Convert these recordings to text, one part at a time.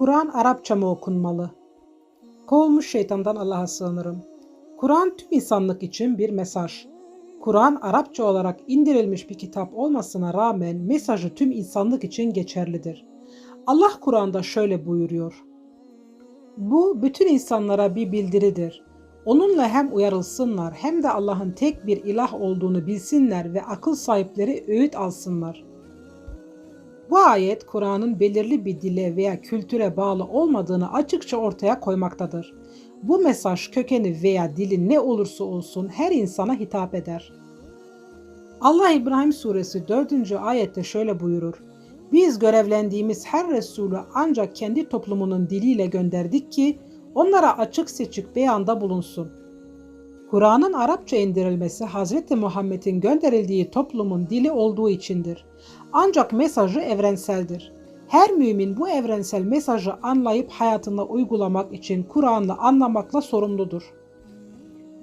Kur'an Arapça mı okunmalı? Kovulmuş şeytandan Allah'a sığınırım. Kur'an tüm insanlık için bir mesaj. Kur'an Arapça olarak indirilmiş bir kitap olmasına rağmen mesajı tüm insanlık için geçerlidir. Allah Kur'an'da şöyle buyuruyor. Bu bütün insanlara bir bildiridir. Onunla hem uyarılsınlar hem de Allah'ın tek bir ilah olduğunu bilsinler ve akıl sahipleri öğüt alsınlar. Bu ayet Kur'an'ın belirli bir dile veya kültüre bağlı olmadığını açıkça ortaya koymaktadır. Bu mesaj kökeni veya dili ne olursa olsun her insana hitap eder. Allah İbrahim suresi 4. ayette şöyle buyurur. Biz görevlendiğimiz her Resulü ancak kendi toplumunun diliyle gönderdik ki onlara açık seçik beyanda bulunsun. Kur'an'ın Arapça indirilmesi Hz. Muhammed'in gönderildiği toplumun dili olduğu içindir. Ancak mesajı evrenseldir. Her mümin bu evrensel mesajı anlayıp hayatında uygulamak için Kur'an'la anlamakla sorumludur.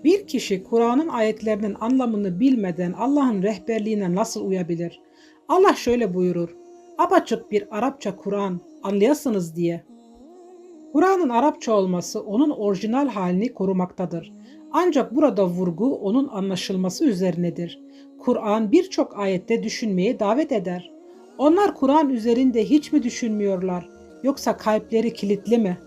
Bir kişi Kur'an'ın ayetlerinin anlamını bilmeden Allah'ın rehberliğine nasıl uyabilir? Allah şöyle buyurur. Apaçık bir Arapça Kur'an anlayasınız diye. Kur'an'ın Arapça olması onun orijinal halini korumaktadır. Ancak burada vurgu onun anlaşılması üzerinedir. Kur'an birçok ayette düşünmeye davet eder. Onlar Kur'an üzerinde hiç mi düşünmüyorlar yoksa kalpleri kilitli mi?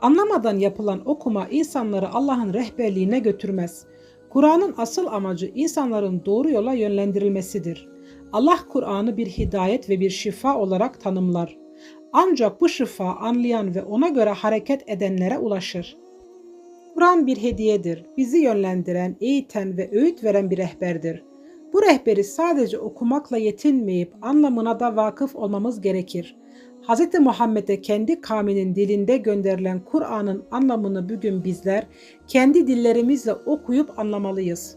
Anlamadan yapılan okuma insanları Allah'ın rehberliğine götürmez. Kur'an'ın asıl amacı insanların doğru yola yönlendirilmesidir. Allah Kur'an'ı bir hidayet ve bir şifa olarak tanımlar. Ancak bu şifa anlayan ve ona göre hareket edenlere ulaşır. Kur'an bir hediyedir. Bizi yönlendiren, eğiten ve öğüt veren bir rehberdir. Bu rehberi sadece okumakla yetinmeyip anlamına da vakıf olmamız gerekir. Hz. Muhammed'e kendi kavminin dilinde gönderilen Kur'an'ın anlamını bugün bizler kendi dillerimizle okuyup anlamalıyız.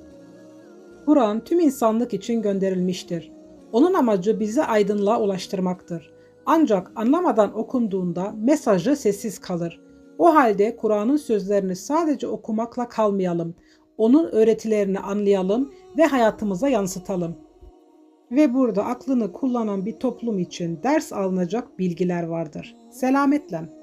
Kur'an tüm insanlık için gönderilmiştir. Onun amacı bizi aydınlığa ulaştırmaktır. Ancak anlamadan okunduğunda mesajı sessiz kalır. O halde Kur'an'ın sözlerini sadece okumakla kalmayalım. Onun öğretilerini anlayalım ve hayatımıza yansıtalım. Ve burada aklını kullanan bir toplum için ders alınacak bilgiler vardır. Selametle.